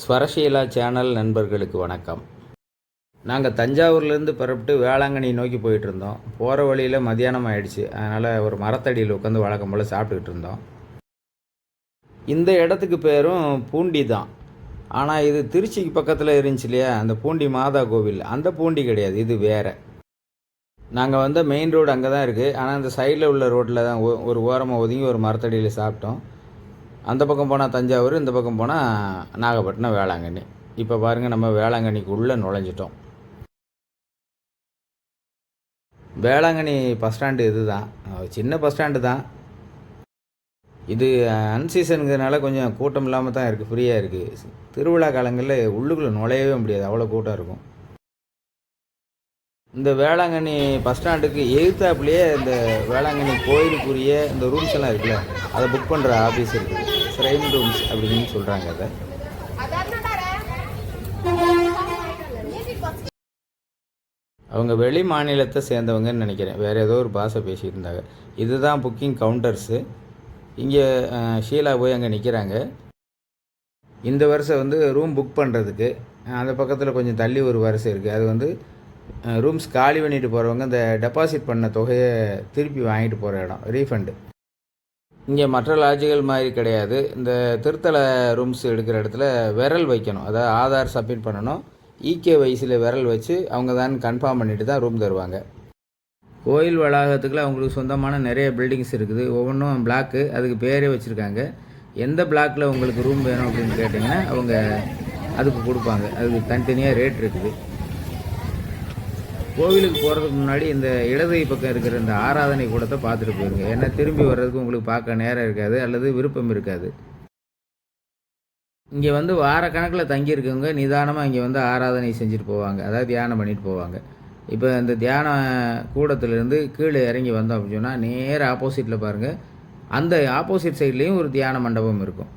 ஸ்வரசீலா channel நண்பர்களுக்கு வணக்கம். நாங்கள் தஞ்சாவூர்லேருந்து புறப்பட்டு வேளாங்கண்ணி நோக்கி போயிட்டு இருந்தோம் போகிற வழியில் மதியானம் ஆயிடுச்சு. அதனால் ஒரு மரத்தடியில் உட்காந்து வழக்கம் போல் சாப்பிட்டுக்கிட்டு இருந்தோம். இந்த இடத்துக்கு பேரும் பூண்டி தான். ஆனால் இது திருச்சிக்கு பக்கத்தில் இருந்துச்சு இல்லையா? அந்த பூண்டி மாதா கோவில். அந்த பூண்டி கிடையாது. இது வேறு. நாங்கள் வந்த மெயின் ரோடு அங்கே தான் இருக்குது ஆனால் அந்த சைடில் உள்ள ரோட்டில் தான் ஒரு ஓரமாக ஒதுங்கி ஒரு மரத்தடியில் சாப்பிட்டோம். அந்த பக்கம் போனால் தஞ்சாவூர் இந்த பக்கம் போனால் நாகப்பட்டினம் வேளாங்கண்ணி. இப்போ பாருங்கள் நம்ம வேளாங்கண்ணிக்கு உள்ளே நுழைஞ்சிட்டோம். வேளாங்கண்ணி பஸ் ஸ்டாண்டு இது தான் சின்ன பஸ் ஸ்டாண்டு தான். இது அன்சீசனுங்கிறதுனால கொஞ்சம் கூட்டம் இல்லாமல் தான் இருக்குது ஃப்ரீயாக இருக்குது திருவிழா காலங்களில் உள்ளுக்குள்ளே நுழையவே முடியாது அவ்வளோ கூட்டம் இருக்கும். இந்த வேளாங்கண்ணி பஸ் ஸ்டாண்டுக்கு எதிர்த்தாப்புலேயே இந்த வேளாங்கண்ணி கோயிலுக்குரிய இந்த ரூம்ஸ் எல்லாம் இருக்குல்ல அதை புக் பண்ணுற ஆஃபீஸ் இருக்குது. ஸ்ரைன் ரூம்ஸ் அப்படின்னு சொல்கிறாங்க அதை. அவங்க வெளி மாநிலத்தை சேர்ந்தவங்கன்னு நினைக்கிறேன். வேறு ஏதோ ஒரு பாஷை பேசியிருந்தாங்க. இருந்தாங்க இதுதான் புக்கிங் கவுண்டர்ஸு இங்கே ஷீலா போய் அங்கே நிற்கிறாங்க இந்த வருஷம் வந்து ரூம் புக் பண்ணுறதுக்கு அந்த பக்கத்தில் கொஞ்சம் தள்ளி ஒரு வரிசை இருக்குது அது வந்து ரூம்ஸ் காலி பண்ணிட்டு போகிறவங்க இந்த டெபாசிட் பண்ண தொகையை திருப்பி வாங்கிட்டு போகிற இடம் ரீஃபண்டு இங்கே மற்ற லாட்ஜுகள் மாதிரி கிடையாது. இந்த திருத்தல ரூம்ஸ் எடுக்கிற இடத்துல விரல் வைக்கணும். அதாவது ஆதார் சப்மிட் பண்ணணும். இகே வயசில் விரல் வச்சு அவங்க தான் கன்ஃபார்ம் பண்ணிட்டு தான் ரூம் தருவாங்க. கோயில் வளாகத்துக்குள்ள அவங்களுக்கு சொந்தமான நிறைய பில்டிங்ஸ் இருக்குது. ஒவ்வொன்றும் பிளாக்கு அதுக்கு பேரே வச்சுருக்காங்க. எந்த பிளாக்கில் உங்களுக்கு ரூம் வேணும் அப்படின்னு கேட்டிங்கன்னா அவங்க அதுக்கு கொடுப்பாங்க. அதுக்கு தனித்தனியாக ரேட் இருக்குது. கோவிலுக்கு போகிறதுக்கு முன்னாடி இந்த இடது பக்கம் இருக்கிற இந்த ஆராதனை கூடத்தை பார்த்துட்டு போயிருங்க. ஏன்னா திரும்பி வர்றதுக்கு உங்களுக்கு பார்க்க நேரம் இருக்காது அல்லது விருப்பம் இருக்காது. இங்கே வந்து வாரக்கணக்கில் தங்கியிருக்கவங்க நிதானமாக இங்கே வந்து ஆராதனை செஞ்சுட்டு போவாங்க. அதாவது தியானம் பண்ணிட்டு போவாங்க. இப்போ இந்த தியான கூடத்துலேருந்து கீழே இறங்கி வந்தோம் அப்படின்னு சொன்னால் நேராக ஆப்போசிட்டில் பாருங்கள் அந்த ஆப்போசிட் சைட்லேயும் ஒரு தியான மண்டபம் இருக்கும்.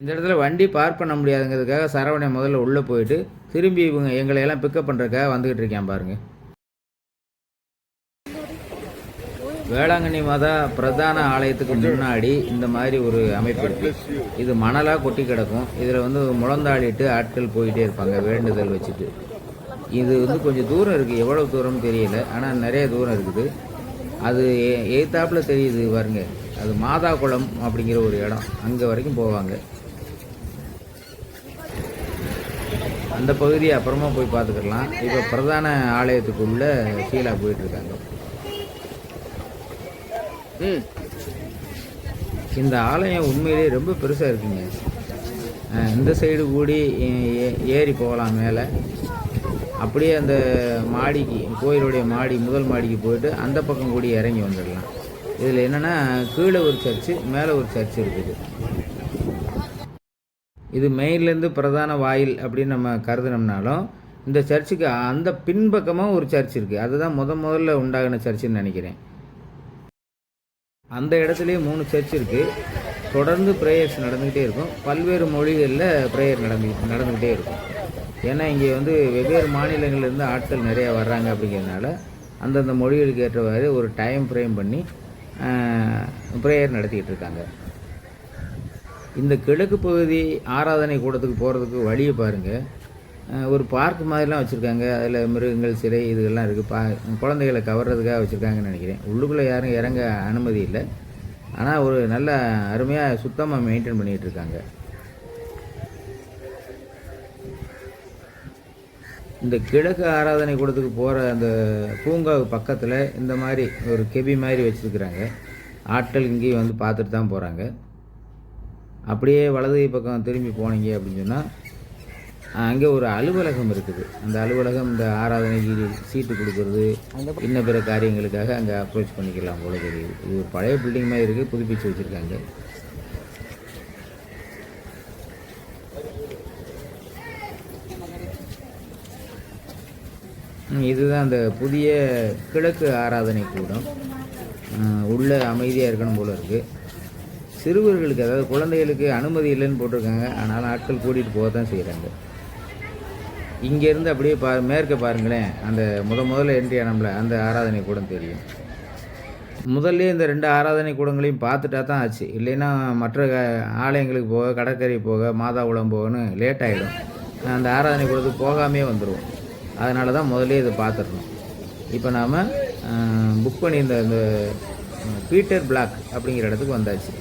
இந்த இடத்துல வண்டி பார்க் பண்ண முடியாதுங்கிறதுக்காக சரவணன் முதல்ல உள்ளே போயிட்டு திரும்பி இவங்க எங்களை எல்லாம் பிக்கப் பண்ணுறதுக்காக வந்துக்கிட்டு இருக்கேன் பாருங்க. வேளாங்கண்ணி மாதா பிரதான ஆலயத்துக்கு முன்னாடி இந்த மாதிரி ஒரு அமைப்பு இருக்கு. இது மணலாக கொட்டி கிடக்கும். இதில் வந்து முழந்தாளிட்டு ஆட்கள் போயிட்டே இருப்பாங்க வேண்டுதல் வச்சுட்டு. இது வந்து கொஞ்சம் தூரம் இருக்குது எவ்வளோ தூரம்னு தெரியல. ஆனால் நிறைய தூரம் இருக்குது. அது எ- எய்த்தாப்புல தெரியுது பாருங்க. அது மாதா குளம் அப்படிங்கிற ஒரு இடம். அங்கே வரைக்கும் போவாங்க. அந்த பகுதியை அப்புறமா போய் பார்த்துக்கலாம். இப்போ பிரதான ஆலயத்துக்குள்ள ஷீலா போயிட்டு இருக்காங்க இந்த ஆலயம் உண்மையிலேயே ரொம்ப பெருசாக இருக்குங்க. இந்த சைடு கூடி ஏறி போகலாம் மேலே. அப்படியே அந்த மாடிக்கு கோயிலுடைய மாடி முதல் மாடிக்கு போயிட்டு அந்த பக்கம் கூடி இறங்கி வந்துடலாம். இதில் என்னென்னா கீழே ஒரு சர்ச்சு மேலே ஒரு சர்ச் இருக்குது. இது மெயின்லேருந்து பிரதான வாயில் அப்படின்னு நம்ம கருதுனோம்னாலும் இந்த சர்ச்சுக்கு அந்த பின்பக்கமாக ஒரு சர்ச் இருக்குது அதுதான் முத முதல்ல உண்டாகின சர்ச்சுன்னு நினைக்கிறேன். அந்த இடத்துலையே மூணு சர்ச் இருக்குது தொடர்ந்து ப்ரேயர்ஸ் நடந்துக்கிட்டே இருக்கும். பல்வேறு மொழிகளில் ப்ரேயர் நடந்து நடந்துக்கிட்டே இருக்கும். ஏன்னா இங்கே வந்து வெவ்வேறு மாநிலங்கள்லேருந்து ஆட்கள் நிறையா வர்றாங்க அப்படிங்கிறதுனால அந்தந்த மொழிகளுக்கு ஏற்றவாறு ஒரு டைம் ஃப்ரேம் பண்ணி ப்ரேயர் நடத்திக்கிட்டு இருக்காங்க. இந்த கிழக்கு பகுதி ஆராதனை கூடத்துக்கு போகிறதுக்கு வழியை பாருங்கள் ஒரு பார்க் மாதிரிலாம் வச்சுருக்காங்க. அதில் மிருகங்கள் சிலை இதுகள்லாம் இருக்குது பா குழந்தைகளை கவர்றதுக்காக வச்சுருக்காங்கன்னு நினைக்கிறேன். உள்ளுக்குள்ளே யாரும் இறங்க அனுமதி இல்லை. ஆனால் ஒரு நல்ல அருமையாக சுத்தமாக மெயின்டைன் பண்ணிகிட்டு இருக்காங்க. இந்த கிழக்கு ஆராதனை கூடத்துக்கு போகிற அந்த பூங்காவுக்கு பக்கத்தில் இந்த மாதிரி ஒரு கெபி மாதிரி வச்சுருக்குறாங்க. ஆட்கள் இங்கேயும் வந்து பார்த்துட்டு தான் போகிறாங்க அப்படியே வலது பக்கம் திரும்பி போனீங்க அப்படின்னு சொன்னால் அங்கே ஒரு அலுவலகம் இருக்குது. அந்த அலுவலகம் இந்த ஆராதனைக்கு சீட்டு கொடுக்கறது இன்ன பிற காரியங்களுக்காக அங்கே அப்ரோச் பண்ணிக்கலாம் போல தெரியுது. இது ஒரு பழைய பில்டிங் மாதிரி இருக்குது புதுப்பிச்சு வச்சுருக்காங்க. இதுதான் அந்த புதிய கிழக்கு ஆராதனை கூடம். உள்ளே உள்ள அமைதியாக இருக்கணும் போல இருக்குது சிறுவர்களுக்கு அதாவது குழந்தைகளுக்கு அனுமதி இல்லைன்னு போட்டிருக்காங்க. ஆனாலும் ஆட்கள் கூட்டிகிட்டு போக தான் செய்கிறாங்க இங்கேருந்து அப்படியே பா மேற்க பாருங்களேன். அந்த முத முதல்ல என்ட்ரி ஆனோம்ல அந்த ஆராதனை கூடம் தெரியும். முதல்ல இந்த ரெண்டு ஆராதனை கூடங்களையும் பார்த்துட்டா தான் ஆச்சு. இல்லைன்னா மற்ற ஆலயங்களுக்கு போக கடற்கரை போக மாதாகுளம் போகன்னு லேட் ஆகிடும் அந்த ஆராதனை கூடத்துக்கு போகாமே வந்துடுவோம் அதனால தான் முதல்ல இதை பார்த்துடணும். இப்போ நாம் புக் பண்ணியிருந்த இந்த பீட்டர் பிளாக் அப்படிங்கிற இடத்துக்கு வந்தாச்சு.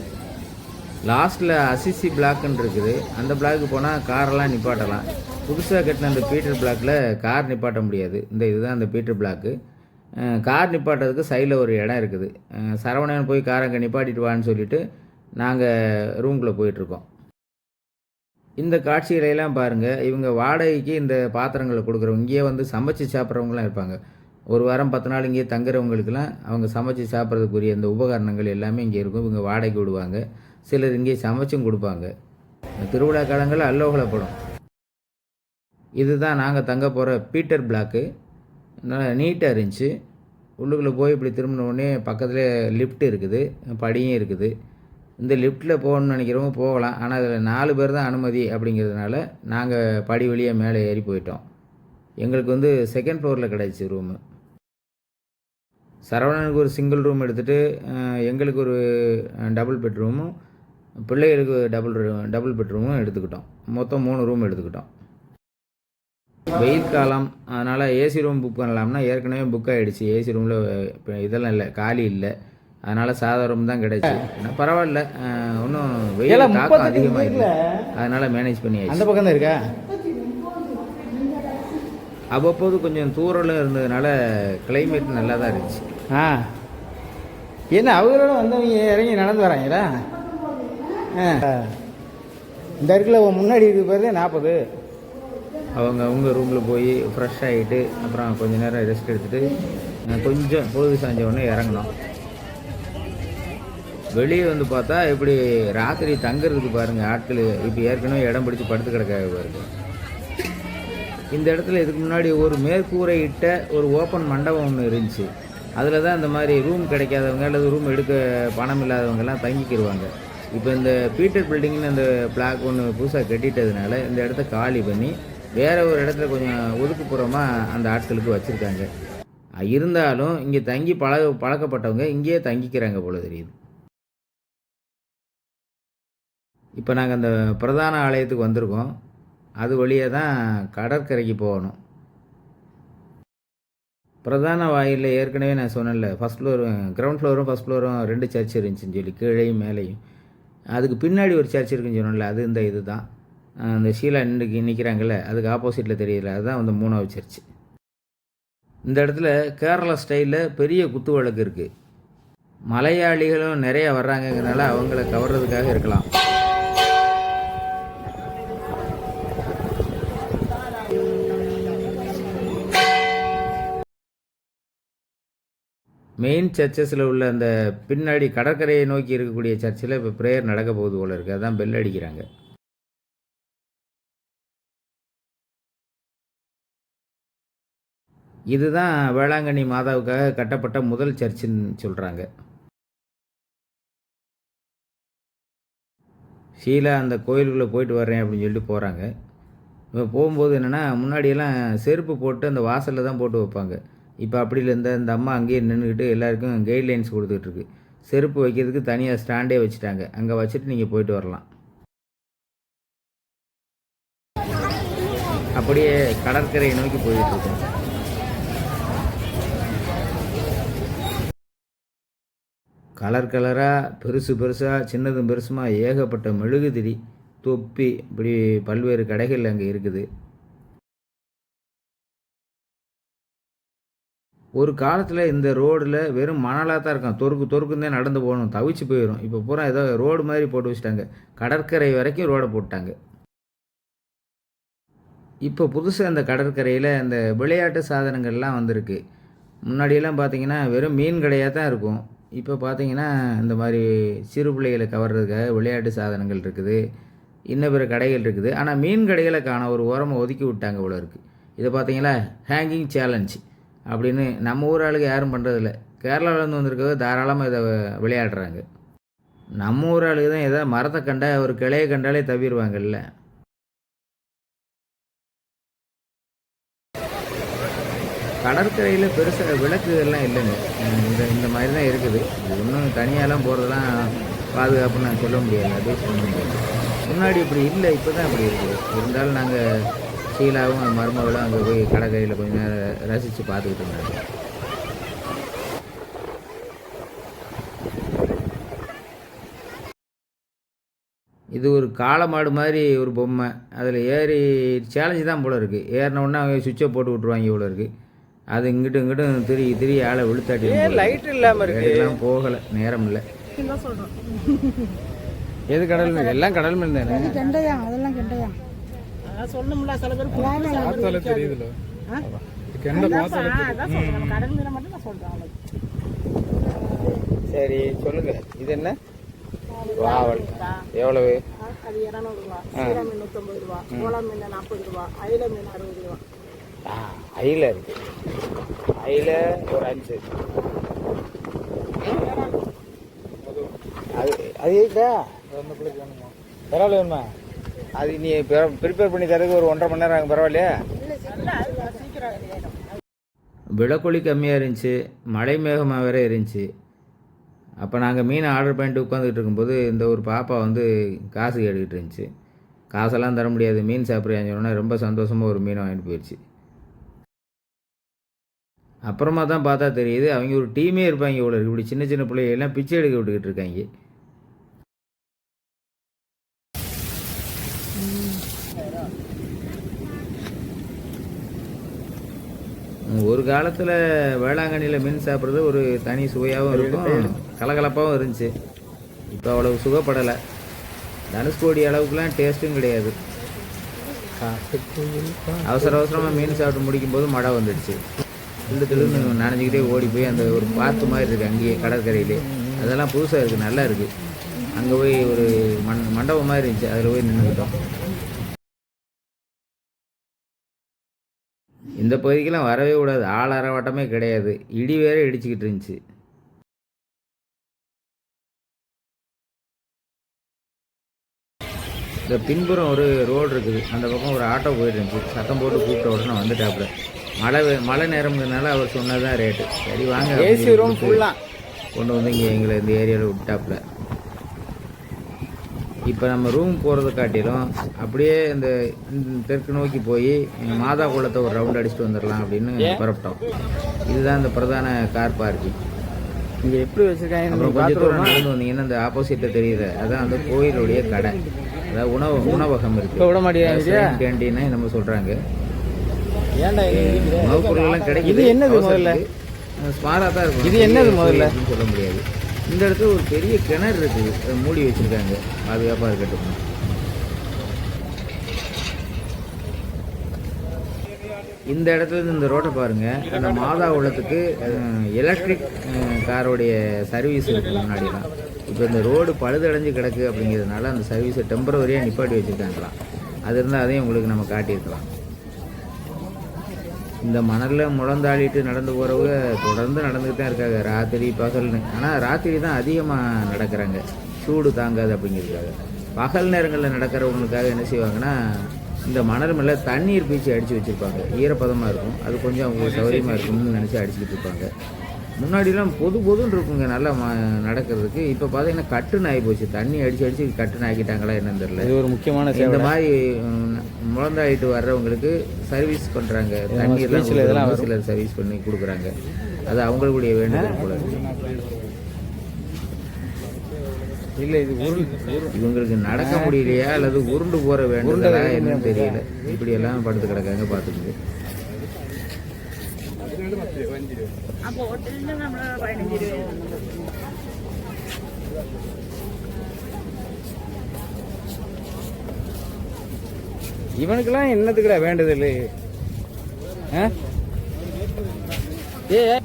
லாஸ்ட்டில் அசிசி பிளாக்குன்னு இருக்குது. அந்த பிளாக்கு போனால் காரெல்லாம் நிப்பாட்டலாம். புதுசாக கட்டின அந்த பீட்டர் பிளாக்கில் கார் நிப்பாட்ட முடியாது. இந்த இதுதான் அந்த பீட்டர் பிளாக்கு. கார் நிப்பாட்டுறதுக்கு சைடில் ஒரு இடம் இருக்குது. சரவணன் போய் காரை அங்கே நிப்பாட்டிட்டு வான்னு சொல்லிட்டு நாங்கள் ரூம்குள்ளே போயிட்டுருக்கோம். இந்த காட்சிகளையெல்லாம் பாருங்கள் இவங்க வாடகைக்கு இந்த பாத்திரங்களை கொடுக்குறவங்க இங்கேயே வந்து சமைச்சு சாப்பிட்றவங்களாம் இருப்பாங்க. ஒரு வாரம் பத்து நாள் இங்கேயே தங்குறவங்களுக்குலாம் அவங்க சமைச்சு சாப்பிட்றதுக்குரிய இந்த உபகரணங்கள் எல்லாமே இங்கே இருக்கும். இவங்க வாடகைக்கு விடுவாங்க. சிலர் இங்கே சமைச்சும் கொடுப்பாங்க. திருவிழா காலங்களில் அல்லோகலப்படும். இதுதான் நாங்கள் தங்க போகிற பீட்டர் பிளாக்கு. நல்லா நீட்டாக இருந்துச்சு. உள்ளுக்குள்ளே போய் இப்படி திரும்பினோடனே பக்கத்தில் லிஃப்ட் இருக்குது. படியும் இருக்குது. இந்த லிஃப்ட்டில் போகணும்னு நினைக்கிறவங்க போகலாம். ஆனால் அதில் நாலு பேர் தான் அனுமதி அப்படிங்கிறதுனால நாங்கள் படி வழியாக மேலே ஏறி போயிட்டோம். எங்களுக்கு வந்து செகண்ட் ஃப்ளோரில் கிடச்சி ரூமு சரவணனுக்கு ஒரு சிங்கிள் ரூம் எடுத்துகிட்டு எங்களுக்கு ஒரு டபுள் பெட்ரூமும் பிள்ளைகளுக்கு டபுள் டபுள் பெட்ரூமும் எடுத்துக்கிட்டோம். மொத்தம் மூணு ரூம் எடுத்துக்கிட்டோம். வெயில் காலம் அதனால் ஏசி ரூம் புக் பண்ணலாம்னா ஏற்கனவே புக் ஆகிடுச்சு ஏசி ரூமில் இப்போ இதெல்லாம் இல்லை காலி இல்லை. அதனால் சாதா ரூம் தான் கிடைச்சு. பரவாயில்ல. ஒன்றும் வெயில் தாக்கம் அதிகமாக இல்லை அதனால் மேனேஜ் பண்ணியாச்சு. அந்த பக்கம் தான் இருக்கா? அவ்வப்போது கொஞ்சம் தூரலும் இருந்ததுனால கிளைமேட் நல்லா தான் இருந்துச்சு. ஆ. என்ன அவங்களோட வந்தவங்க இறங்கி நடந்து வராங்களா? இந்த இடத்துல முன்னாடி இருக்கிறது நாற்பது அவங்க அவங்க ரூமில் போய் ஃப்ரெஷ் ஆகிட்டு அப்புறம் கொஞ்ச நேரம் ரெஸ்ட் எடுத்துட்டு கொஞ்சம் பொழுது சாஞ்ச உடனே இறங்கினோம் வெளியே வந்து பார்த்தா இப்படி ராத்திரி தங்குறதுக்கு பாருங்கள் ஆட்கள் இப்போ ஏற்கனவே இடம் பிடிச்சி படுத்து கிடக்காக பாருங்க. இந்த இடத்துல இதுக்கு முன்னாடி ஒரு மேற்கூரை இட்ட ஒரு ஓப்பன் மண்டபம் ஒன்று இருந்துச்சு. அதில் தான் இந்த மாதிரி ரூம் கிடைக்காதவங்க அல்லது ரூம் எடுக்க பணம் இல்லாதவங்கெல்லாம் தங்கிக்கிடுவாங்க இப்போ இந்த பீட்டர் பில்டிங்னு அந்த பிளாக் ஒன்று புதுசாக கட்டிட்டதுனால இந்த இடத்த காலி பண்ணி வேற ஒரு இடத்துல கொஞ்சம் ஒதுக்குப்புறமாக அந்த ஆட்களுக்கு வச்சுருக்காங்க. இருந்தாலும் இங்கே தங்கி பழக பழக்கப்பட்டவங்க இங்கேயே தங்கிக்கிறாங்க போல தெரியுது. இப்போ நாங்கள் அந்த பிரதான ஆலயத்துக்கு வந்திருக்கோம். அது வழியாக தான் கடற்கரைக்கு போகணும். பிரதான வாயிலில் ஏற்கனவே நான் சொன்னல ஃபஸ்ட் ஃப்ளோர் கிரவுண்ட் ஃப்ளோரும் ஃபஸ்ட் ஃப்ளோரும் ரெண்டு சர்ச் இருந்துச்சுன்னு சொல்லி கீழேயும் மேலேயும். அதுக்கு பின்னாடி ஒரு சர்ச் இருக்குன்னு சொன்னோம்ல அது இந்த இது தான் அந்த ஷீலா நின்று நிற்கிறாங்கல்ல அதுக்கு ஆப்போசிட்டில் தெரியல அதுதான் அந்த மூணாவது சர்ச் இந்த இடத்துல கேரளா ஸ்டைலில் பெரிய குத்து வழக்கு இருக்குது மலையாளிகளும் நிறையா வர்றாங்கங்கிறனால அவங்கள கவர்றதுக்காக இருக்கலாம். மெயின் சர்ச்சஸில் உள்ள அந்த பின்னாடி கடற்கரையை நோக்கி இருக்கக்கூடிய சர்ச்சில் இப்போ ப்ரேயர் நடக்க போகுது போல இருக்குது அதான் பெல் அடிக்கிறாங்க. இதுதான் வேளாங்கண்ணி மாதாவுக்காக கட்டப்பட்ட முதல் சர்ச்சுன்னு சொல்கிறாங்க ஷீலா அந்த கோயிலுக்குள்ளே போயிட்டு வர்றேன் அப்படின்னு சொல்லிட்டு போகிறாங்க இப்போ போகும்போது என்னென்னா முன்னாடியெல்லாம் செருப்பு போட்டு அந்த வாசலில் தான் போட்டு வைப்பாங்க. இப்போ அப்படி இல்லை இந்த இந்த அம்மா அங்கேயே நின்றுக்கிட்டு எல்லாருக்கும் கைட்லைன்ஸ் கொடுத்துட்ருக்கு செருப்பு வைக்கிறதுக்கு தனியாக ஸ்டாண்டே வச்சுட்டாங்க. அங்கே வச்சுட்டு நீங்கள் போயிட்டு வரலாம். அப்படியே கடற்கரையை நோக்கி போயிட்டுருக்கோம் கலர் கலராக பெருசு பெருசாக சின்னதும் பெருசுமா ஏகப்பட்ட மெழுகுதிரி தொப்பி இப்படி பல்வேறு கடைகள் அங்கே இருக்குது. ஒரு காலத்தில் இந்த ரோடில் வெறும் மணலாக தான் இருக்கும். தொறுக்கு தொறுக்குந்தே நடந்து போகணும். தவிச்சு போயிடும் இப்போ பூரா ஏதோ ரோடு மாதிரி போட்டு வச்சுட்டாங்க. கடற்கரை வரைக்கும் ரோடை போட்டாங்க. இப்போ புதுசாக அந்த கடற்கரையில் அந்த விளையாட்டு சாதனங்கள்லாம் வந்திருக்கு. முன்னாடியெல்லாம் பார்த்தீங்கன்னா வெறும் மீன் கடையாக தான் இருக்கும். இப்போ பார்த்தீங்கன்னா இந்த மாதிரி சிறு பிள்ளைகளை கவர்றதுக்காக விளையாட்டு சாதனங்கள் இருக்குது. இன்னும் பிற கடைகள் இருக்குது. ஆனால் மீன் கடைகளை காண ஒரு ஓரமாக ஒதுக்கி விட்டாங்க இவ்வளோ இருக்குது இதை பார்த்தீங்களா ஹேங்கிங் சேலஞ்ச் அப்படின்னு நம்ம ஊர் ஆளுங்க யாரும் பண்ணுறதில்ல கேரளாவிலேருந்து வந்திருக்கவங்க தாராளமாக இதை விளையாடுறாங்க. நம்ம ஊர் ஆளுக்கு தான் எதாவது மரத்தை கண்டா ஒரு கிளையை கண்டாலே தவிடுவாங்கல்ல கடற்கரையில் பெருசாக விளக்குகள்லாம் இல்லைங்க. இந்த இந்த மாதிரி தான் இருக்குது. இது தனியாலாம் போகிறதெல்லாம் பாதுகாப்புன்னு நான் சொல்ல முடியாது. அது சொல்ல முடியாது முன்னாடி இப்படி இல்லை இப்போ தான் இப்படி இருக்குது. இருந்தாலும் நாங்கள் ஷீலாவும் மருமகளும் அங்கே போய் கடற்கரையில் கொஞ்ச நேரம் ரசித்து பார்த்துக்கிட்டு இருந்தாங்க. இது ஒரு காளமாடு மாதிரி ஒரு பொம்மை. அதில் ஏறி சேலஞ்சு தான் போல இருக்குது ஏறின உடனே அவங்க சுவிட்சை போட்டு விட்ருவாங்க போல இருக்குது அது இங்கிட்டும் இங்கிட்டும் திரி திரி ஆளை விழுத்தாட்டி லைட் இல்லாமல் இருக்கு. எல்லாம் போகலை நேரம் இல்லை. எது கடல் மீன்? எல்லாம் கடல் மீன் தானே? கெண்டையா? அதெல்லாம் கெண்டையா? சொன்னோம்ல சில பேர் பார்த்தாலே தெரியுதுல. கடல் மீனை மட்டும் நான் சொல்றேன். அவளுக்கு. சரி சொல்லுங்க. இது என்ன? வாவல் எவ்வளவு? அது இரநூறு ரூபா. சீரா மீன் நூற்றம்பது ரூபா. கோலா மீன் நாற்பது ரூபா. அயில மீன் அறுபது ரூபா. ஆ அயில இருக்கு. அயில ஒரு அஞ்சு. அது அது இருக்கா பரவாயில்ல வேணுமா? அது நீ ப்ரிப்பேர் பண்ணி தரதுக்கு ஒரு ஒன்றரை மணி நேரம் ஆகும் பரவாயில்லையா? சீக்கிரம் விளக்கொலி கம்மியாக இருந்துச்சு மழை மேகமாக வேற இருந்துச்சு. அப்போ நாங்கள் மீன் ஆர்டர் பண்ணிட்டு உட்காந்துக்கிட்டு இருக்கும்போது இந்த ஒரு பாப்பா வந்து காசு கேட்டுக்கிட்டு இருந்துச்சு. காசெல்லாம் தர முடியாது மீன் சாப்பிட்றேன்னு சொன்னோன்னே ரொம்ப சந்தோஷமாக ஒரு மீனை வாங்கிட்டு போயிடுச்சு அப்புறமா தான் பார்த்தா தெரியுது அவங்க ஒரு டீமே இருப்பாங்க இவ்வளோ இருக்கு. இப்படி சின்ன சின்ன பிள்ளைகள்லாம் பிச்சை எடுக்க விட்டுக்கிட்டு இருக்காங்க. ஒரு காலத்தில் வேளாங்கண்ணியில் மீன் சாப்பிட்றது ஒரு தனி சுவையாகவும் இருக்கும். கலகலப்பாகவும் இருந்துச்சு. இப்போ அவ்வளவு சுகப்படலை. தனுஷ்கோடி அளவுக்குலாம் டேஸ்ட்டும் கிடையாது. அவசர அவசரமாக மீன் சாப்பிட்டு முடிக்கும்போது மழை வந்துடுச்சு. தில்லு தில்லுன்னு நனைஞ்சிக்கிட்டே ஓடி போய் அந்த ஒரு பாத்து மாதிரி இருக்குது அங்கேயே கடற்கரையிலே. அதெல்லாம் புதுசாக இருக்குது நல்லா இருக்குது அங்கே போய் ஒரு மண் மண்டபம் மாதிரி இருந்துச்சு. அதில் போய் நின்றுக்கிட்டோம் இந்த பகுதிக்கெல்லாம் வரவே கூடாது. ஆள் அரவாட்டமே கிடையாது. இடி வேற இடிச்சுக்கிட்டு இருந்துச்சு. இந்த பின்புறம் ஒரு ரோடு இருக்குது. அந்த பக்கம் ஒரு ஆட்டோ போயிட்டு இருந்துச்சு. சத்தம் போட்டு கூப்பிட்ட உடனே வந்துட்டாப்புல. மழை மழை நேரம்ங்கிறதுனால அவர் சொன்னதான் ரேட்டு சரி வாங்க ஏசி ரூம் ஃபுல்லாக கொண்டு வந்து இங்கே எங்களை இந்த ஏரியாவில் விட்டாப்புல. இப்போ நம்ம ரூம் போகிறத காட்டிலும் அப்படியே இந்த தெற்கு நோக்கி போய் மாதா குளத்தை ஒரு ரவுண்ட் அடிச்சுட்டு வந்துடலாம் அப்படின்னு புறப்பட்டோம். இதுதான் இந்த பிரதான கார் பார்க்கிங் இங்கே எப்படி வச்சுருக்காங்க? அப்புறம் கொஞ்சம் தூரம் நடந்து வந்தீங்கன்னா இந்த ஆப்போசிட்டில் தெரியுது. அதான் அந்த கோயிலுடைய கடை. அதாவது உணவு உணவகம் இப்போ இருக்கு விட மாட்டேங்கிறாங்க கேண்டீன்னு நம்ம சொல்கிறாங்க ஏன்டா உணவுப் பொருள்லாம் கிடைக்குது. என்னது முதல்ல? ஸ்மாராக தான் இருக்கும். இது என்னது முதல்ல? சொல்ல முடியாது. இந்த இடத்துல ஒரு பெரிய கிணறு இருக்குது. மூடி வச்சுருக்காங்க. பாதுகாப்பாக இருக்கட்டும். இந்த இடத்துல இந்த ரோட்டை பாருங்க. அந்த மாதா உள்ளத்துக்கு எலக்ட்ரிக் காரோடைய சர்வீஸ் இருக்குது முன்னாடிலாம் இப்போ இந்த ரோடு பழுதடைஞ்சு கிடக்கு அப்படிங்கிறதுனால அந்த சர்வீஸை டெம்பரவரியாக நிப்பாட்டி வச்சுருக்காங்களாம். அது இருந்தால் அதையும் உங்களுக்கு நம்ம காட்டியிருக்கலாம். இந்த மணலில் முழந்தாளிட்டு நடந்து போகிறவங்க தொடர்ந்து நடந்துகிட்டு தான் இருக்காங்க. ராத்திரி பகல்னு. ஆனால் ராத்திரி தான் அதிகமாக நடக்கிறாங்க. சூடு தாங்காது அப்படிங்கிறதுக்காக. பகல் நேரங்களில் நடக்கிறவங்களுக்காக என்ன செய்வாங்கன்னா இந்த மணல் மேலே தண்ணீர் பீச்சு அடித்து வச்சுருப்பாங்க. ஈரப்பதமாக இருக்கும். அது கொஞ்சம் அவங்களுக்கு சௌகரியமாக இருக்கும்னு நினச்சி அடிச்சுக்கிட்டு இருப்பாங்க. முன்னாடிலாம் பொது பொதுன்னு இருக்குங்க நல்லா நடக்கிறதுக்கு. இப்போ பார்த்தீங்கன்னா கட்டுன்னு ஆகி போச்சு தண்ணி அடித்து அடித்து கட்டுன்னு ஆக்கிட்டாங்களா என்னன்னு தெரியல. இது ஒரு முக்கியமான இந்த மாதிரி முழந்தாயிட்டு வர்றவங்களுக்கு சர்வீஸ் பண்ணுறாங்க speechல இதெல்லாம் சிலர் சர்வீஸ் பண்ணி கொடுக்குறாங்க. அது அவங்களுடைய வேண்டுதல் போல. இல்லை இது உருள் இவங்களுக்கு நடக்க முடியலையா? அல்லது உருண்டு போற வேண்டுதலா என்னன்னு தெரியல. இப்படி எல்லாம் படுத்து கிடக்காங்க பார்த்துக்குது அப்போ ஹோட்டல்ல நம்மள பதினஞ்சு ரூபாய் இவனுக்கெல்லாம் என்னத்துக்குடா வேண்டுதல் ஆ? ஏ ஏ.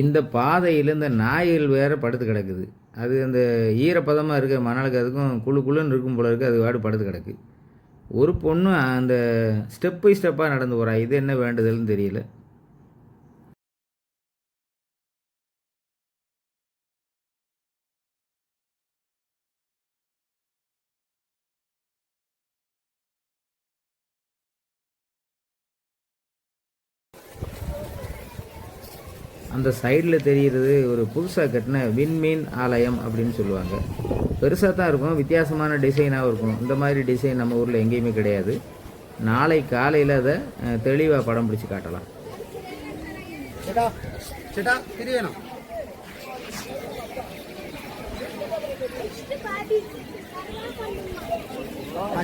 இந்த பாதையில் இந்த நாய்கள் வேறு படுத்து கிடக்குது. அது அந்த ஈரப்பதமாக இருக்க மணலுக்கு அதுக்கும் குழு குழுன்னு இருக்கும் போல இருக்குது அது வாடு படுத்து கிடக்கு. ஒரு பொண்ணு அந்த ஸ்டெப் பை ஸ்டெப்பாக நடந்து போகிறா இது என்ன வேண்டுதல்னு தெரியல. அந்த சைடில் தெரிகிறது ஒரு புதுசாக கட்டின விண்மீன் ஆலயம் அப்படின்னு சொல்லுவாங்க. பெருசாக தான் இருக்கும் வித்தியாசமான டிசைனாகவும் இருக்கும். இந்த மாதிரி டிசைன் நம்ம ஊரில் எங்கேயுமே கிடையாது. நாளை காலையில் அதை தெளிவாக படம் பிடிச்சி காட்டலாம்.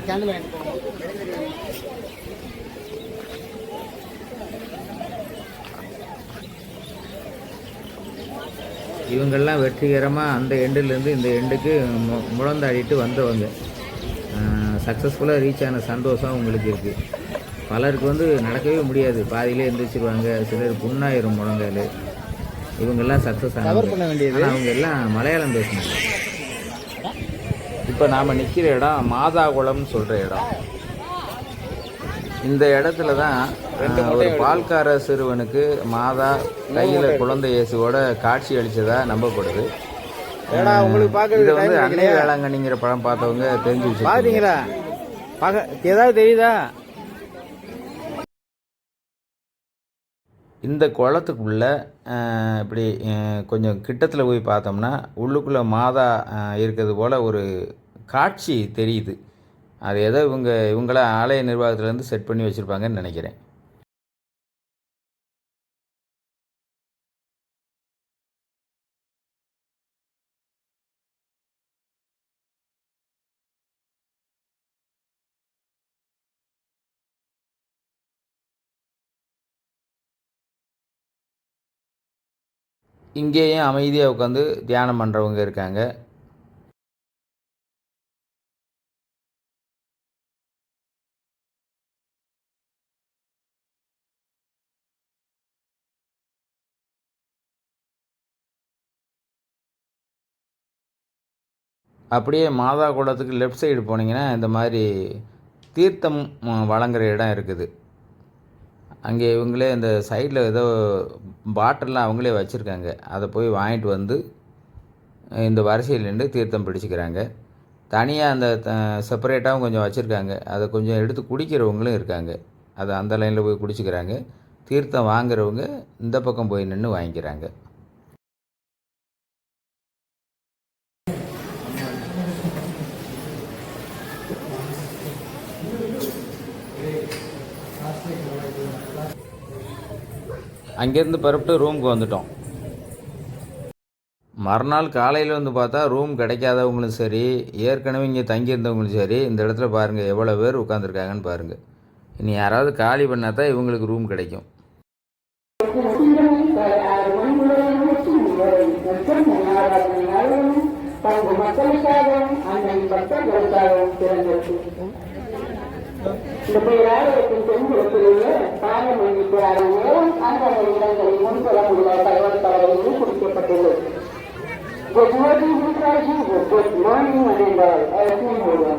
கேண்டில் இவங்கள்லாம் வெற்றிகரமாக அந்த எண்டுலேருந்து இந்த எண்டுக்கு மு முழந்தாடிட்டு வந்தவங்க. சக்ஸஸ்ஃபுல்லாக ரீச் ஆன சந்தோஷம் உங்களுக்கு இருக்குது பலருக்கு வந்து நடக்கவே முடியாது. பாதியிலே எழுந்திரிச்சிருவாங்க சிலர் புண்ணாயிரும் முழங்கால். இவங்கெல்லாம் சக்ஸஸ் ஆனால் அவங்க எல்லாம் மலையாளம் பேசினாங்க. இப்போ நாம் நிற்கிற இடம் மாதா குளம்னு சொல்கிற இடம். இந்த இடத்துல தான் ஒரு பால்கார சிறுவனுக்கு மாதா கையில் குழந்தை இயேசுவோட காட்சி அளித்ததா நம்பப்படுது. இதை வந்து அன்னை? வேளாங்கண்ணிங்கிற படம் பார்த்தவங்க தெரிஞ்சு பார்த்தீங்களா பார்க்க ஏதாவது தெரியுதா? இந்த குளத்துக்குள்ள இப்படி கொஞ்சம் கிட்டத்தில் போய் பார்த்தோம்னா உள்ளுக்குள்ளே மாதா இருக்கிறது போல் ஒரு காட்சி தெரியுது. அது ஏதோ இவங்க இவங்களாம் ஆலய நிர்வாகத்துலேருந்து செட் பண்ணி வச்சுருப்பாங்கன்னு நினைக்கிறேன். இங்கேயும் அமைதியாக உட்காந்து தியானம் பண்ணுறவங்க இருக்காங்க. அப்படியே மாதா குளத்துக்கு லெஃப்ட் சைடு போனீங்கன்னா இந்த மாதிரி தீர்த்தம் வழங்குற இடம் இருக்குது. அங்கே இவங்களே இந்த சைடில் ஏதோ பாட்டில்லாம் அவங்களே வச்சுருக்காங்க. அதை போய் வாங்கிட்டு வந்து இந்த வரிசையில் நின்று தீர்த்தம் பிடிச்சிக்கிறாங்க. தனியாக அந்த செப்பரேட்டாகவும் கொஞ்சம் வச்சுருக்காங்க. அதை கொஞ்சம் எடுத்து குடிக்கிறவங்களும் இருக்காங்க. அதை அந்த லைனில் போய் குடிச்சிக்கிறாங்க. தீர்த்தம் வாங்குறவங்க இந்த பக்கம் போய் நின்று வாங்கிக்கிறாங்க. அங்கேருந்து புறப்பட்டு ரூமுக்கு வந்துட்டோம். மறுநாள் காலையில் வந்து பார்த்தா ரூம் கிடைக்காதவங்களும் சரி ஏற்கனவே இங்கே தங்கியிருந்தவங்களும் சரி இந்த இடத்துல பாருங்கள் எவ்வளோ பேர் உட்காந்துருக்காங்கன்னு பாருங்கள் இனி யாராவது காலி பண்ணால் தான் இவங்களுக்கு ரூம் கிடைக்கும். இந்த பாலம் மன்னிப்பு நேரம் அந்த இடங்களில் முன்புறம் உள்ள தகவல் தகவலில் குறிக்கப்பட்டுள்ளது Good morning, Vikraji. Good morning, Anandal. Everything over.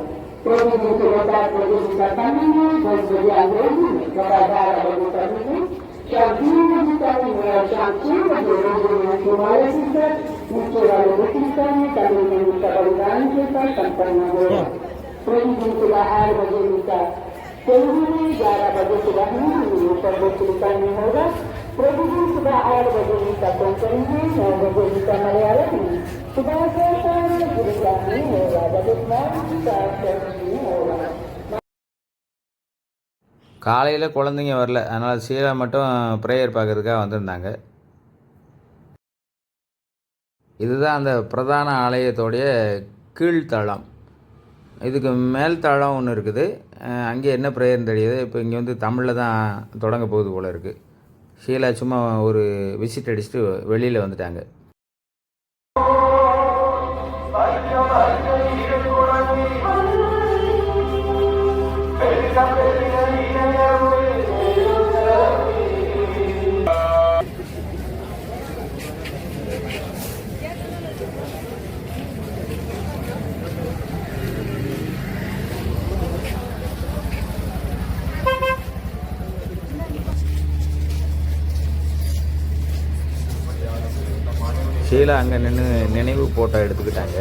Provinsi Sumatera Provinsi Tanzania, dan bagi Anggota, kepada bagi Tanzania, Syafiq Bukani, Syafiq bagi Raja Sumaya kita, Muncul lalu kita, kami meminta berikan kita tanpa nama. Provinsi Bahar bagi kita, Penghuni jarak bagi sudah ini, perbuatan hoga, Provinsi sudah air bagi kita konsensi, bagi kita Malayalam. Sudah selesai, jadi kami hoga, jadi semua kita konsensi hoga. காலையில் குழந்தைங்க வரல அதனால் ஷீலா மட்டும் prayer பார்க்கறதுக்காக வந்திருந்தாங்க இதுதான் அந்த பிரதான ஆலயத்தோடைய கீழ்த்தளம் இதுக்கு மேல் தளம் ஒன்று இருக்குது அஹ் அங்கே என்ன ப்ரேயர்னு தெரியுது? இப்போ இங்கே வந்து தமிழில் தான் தொடங்க போகுது போல் இருக்குது ஷீலா சும்மா ஒரு விசிட் அடிச்சுட்டு வெளியில் வந்துட்டாங்க. கீழே அங்கே நின்று நினைவு ஃபோட்டோ எடுத்துக்கிட்டாங்க.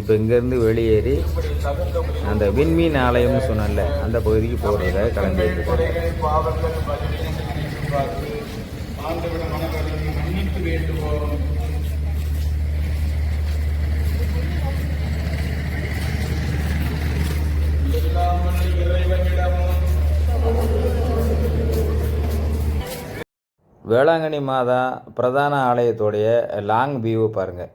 இப்போ இங்கேருந்து வெளியேறி அந்த விண்மீன் ஆலயம்னு சொன்னேன்ல அந்த பகுதிக்கு போகிறத கிளம்பிட்டு வேளாங்கண்ணி மாதா பிரதான ஆலயத்துடைய லாங் வியூ பாருங்கள்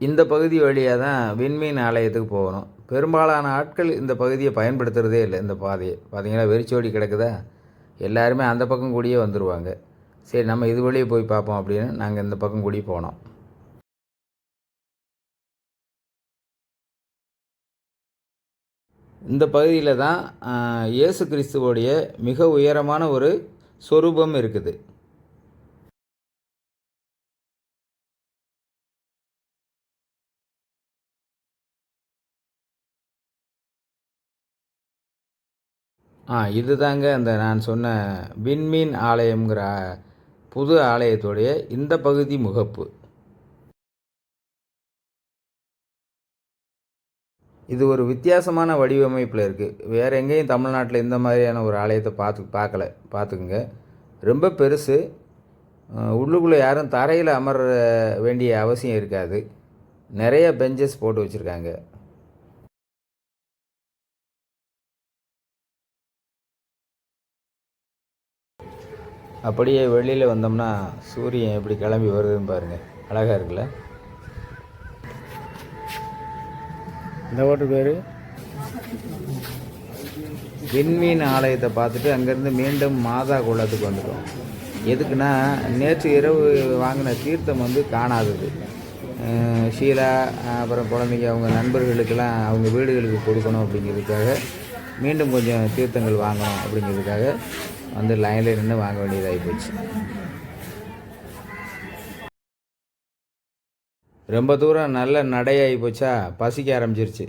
இந்த பகுதி வழியாக தான் விண்மீன் ஆலயத்துக்கு போகணும். பெரும்பாலான ஆட்கள் இந்த பகுதியை பயன்படுத்துகிறதே இல்லை இந்த பாதையை. பார்த்தீங்கன்னா வெறிச்சோடி கிடக்குதா? எல்லாருமே அந்த பக்கம் கூடியே வந்துடுவாங்க சரி நம்ம இது வழியே போய் பார்ப்போம் அப்படின்னு நாங்கள் இந்த பக்கம் கூடி போனோம். இந்த பகுதியில் தான் இயேசு கிறிஸ்துவோடைய மிக உயரமான ஒரு சொரூபம் இருக்குது. ஆ இதுதாங்க அந்த நான் சொன்ன விண்மீன் ஆலயம்ங்கிற புது ஆலயத்துடைய இந்த பகுதி முகப்பு. இது ஒரு வித்தியாசமான வடிவமைப்பில் இருக்குது வேறு எங்கேயும் தமிழ்நாட்டில் இந்த மாதிரியான ஒரு ஆலயத்தை பார்த்து பார்க்கல. பார்த்துக்குங்க. ரொம்ப பெருசு. உள்ளுக்குள்ளே யாரும் தரையில் அமர வேண்டிய அவசியம் இருக்காது. நிறைய பெஞ்சஸ் போட்டு வச்சுருக்காங்க. அப்படியே வெளியில் வந்தோம்னா சூரியன் எப்படி கிளம்பி வருதுன்னு பாருங்கள் அழகாக இருக்குல்ல? இந்த ஓட்டு பேர்? விண்மீன் ஆலயத்தை பார்த்துட்டு அங்கேருந்து மீண்டும் மாதா குளத்துக்கு வந்துட்டோம். எதுக்குன்னா நேற்று இரவு வாங்கின தீர்த்தம் வந்து காணாதது. ஷீலா அப்புறம் குழந்தைங்க அவங்க நண்பர்களுக்கெல்லாம் அவங்க வீடுகளுக்கு கொடுக்கணும் அப்படிங்கிறதுக்காக மீண்டும் கொஞ்சம் தீர்த்தங்கள் வாங்கணும் அப்படிங்கிறதுக்காக வந்து லைனில் நின்று வாங்க வேண்டியதாகி போச்சு. ரொம்ப தூரம் நல்ல நடையாகி போச்சா? பசிக்க ஆரம்பிச்சிருச்சு.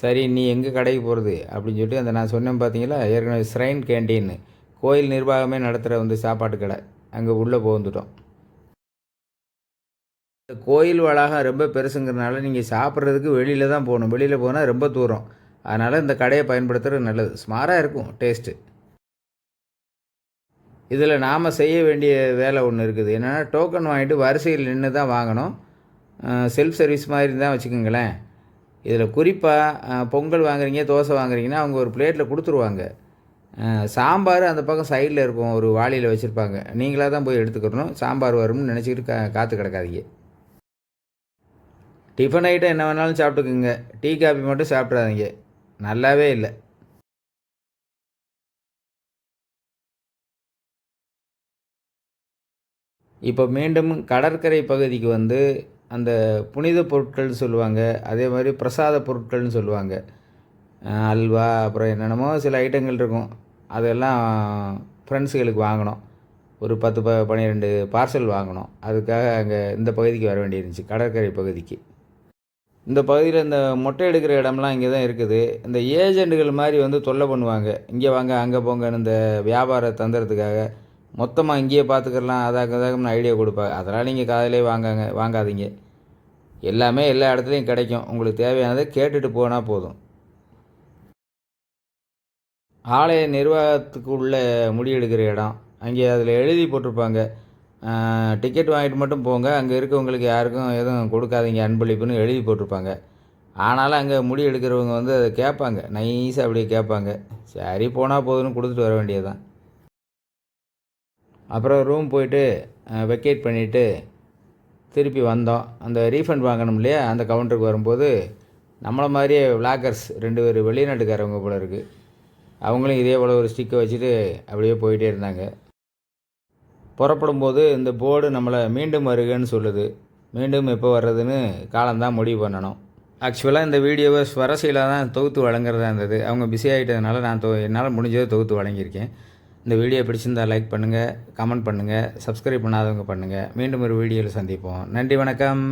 சரி நீ எங்கே கடைக்கு போகிறது அப்படின்னு சொல்லிட்டு அந்த நான் சொன்னேன் பார்த்தீங்களா ஏற்கனவே ஸ்ரைன் கேண்டீன் கோயில் நிர்வாகமே நடத்துகிற வந்து சாப்பாட்டு கடை. அங்கே உள்ளே போந்துட்டோம் இந்த கோயில் வளாகம் ரொம்ப பெருசுங்கிறதுனால நீங்கள் சாப்பிட்றதுக்கு வெளியில் தான் போகணும். வெளியில் போனால் ரொம்ப தூரம். அதனால் இந்த கடையை பயன்படுத்துகிறது நல்லது. ஸ்மாராக இருக்கும் டேஸ்ட்டு. இதில் நாம் செய்ய வேண்டிய வேலை ஒன்று இருக்குது. என்னென்னா டோக்கன் வாங்கிட்டு வரிசையில் நின்று தான் வாங்கணும். செல்ஃப் சர்வீஸ் மாதிரி தான் வச்சுக்கோங்களேன். இதில் குறிப்பாக பொங்கல் வாங்குறீங்க தோசை வாங்குறீங்கன்னா அவங்க ஒரு பிளேட்டில் கொடுத்துருவாங்க. சாம்பார் அந்த பக்கம் சைடில் இருக்கும் ஒரு வாளியில் வச்சுருப்பாங்க. நீங்களாக தான் போய் எடுத்துக்கிறணும் சாம்பார் வரும்னு நினச்சிக்கிட்டு கா காத்து கிடக்காதீங்க. டிஃபன் ஐட்டம் என்ன வேணாலும் சாப்பிட்டுக்குங்க. டீ காபி மட்டும் சாப்பிட்றாதீங்க நல்லாவே இல்லை. இப்போ மீண்டும் கடற்கரை பகுதிக்கு வந்து அந்த புனித பொருட்கள்னு சொல்லுவாங்க அதே மாதிரி பிரசாத பொருட்கள்னு சொல்லுவாங்க. அல்வா அப்புறம் என்னென்னமோ சில ஐட்டங்கள் இருக்கும். அதெல்லாம் ஃப்ரெண்ட்ஸுகளுக்கு வாங்கினோம் ஒரு பத்து ப பன்னிரெண்டு பார்சல் வாங்கினோம் அதுக்காக அங்கே இந்த பகுதிக்கு வர வேண்டியிருந்துச்சு கடற்கரை பகுதிக்கு. இந்த பகுதியில் இந்த மொட்டை எடுக்கிற இடம்லாம் இங்கே தான் இருக்குது. இந்த ஏஜெண்டுகள் மாதிரி வந்து தொல்லை பண்ணுவாங்க. இங்கே வாங்க அங்கே போங்கன்னு இந்த வியாபார தந்திரத்துக்காக மொத்தமாக இங்கேயே பார்த்துக்கலாம் அதாக அதாகம்னு ஐடியா கொடுப்பாங்க அதெல்லாம் நீங்கள் காதலே வாங்காங்க வாங்காதீங்க. எல்லாமே எல்லா இடத்துலையும் கிடைக்கும். உங்களுக்கு தேவையானதை கேட்டுட்டு போனால் போதும். ஆலய நிர்வாகத்துக்கு உள்ள முடிவெடுக்கிற இடம். அங்கே அதில் எழுதி போட்டிருப்பாங்க. டிக்கெட் வாங்கிட்டு மட்டும் போங்க. அங்கே இருக்கவங்களுக்கு யாருக்கும் எதுவும் கொடுக்காதீங்க. அன்பளிப்புன்னு எழுதி போட்டிருப்பாங்க. ஆனாலும் அங்கே முடி எடுக்கிறவங்க வந்து அதை கேட்பாங்க. நைஸாக அப்படியே கேட்பாங்க. சரி போனால் போதுன்னு கொடுத்துட்டு வர வேண்டியதுதான். அப்புறம் ரூம் போயிட்டு வெக்கேட் பண்ணிவிட்டு திருப்பி வந்தோம். அந்த ரீஃபண்ட் வாங்கணும் இல்லையா? அந்த கவுண்டருக்கு வரும்போது நம்மளை மாதிரியே விளாக்கர்ஸ் ரெண்டு பேர் வெளிநாட்டுக்காரவங்க போல இருக்குது அவங்களும் இதே போல் ஒரு ஸ்டிக்கை வச்சுட்டு அப்படியே போயிட்டே இருந்தாங்க. புறப்படும் போது இந்த போர்டு நம்மளை மீண்டும் வருகன்னு சொல்லுது. மீண்டும் எப்போ வர்றதுன்னு காலம்தான் முடிவு பண்ணணும். ஆக்சுவலாக இந்த வீடியோவை ஸ்வரசையில் தான் தொகுத்து வழங்குறதா இருந்தது. அவங்க பிஸி ஆகிட்டதுனால நான் தொ என்னால் முடிஞ்சதை தொகுத்து வழங்கியிருக்கேன். இந்த வீடியோ பிடிச்சிருந்தா லைக் பண்ணுங்கள் கமெண்ட் பண்ணுங்கள் சப்ஸ்கிரைப் பண்ணாதவங்க பண்ணுங்கள் மீண்டும் ஒரு வீடியோவில் சந்திப்போம். நன்றி வணக்கம்.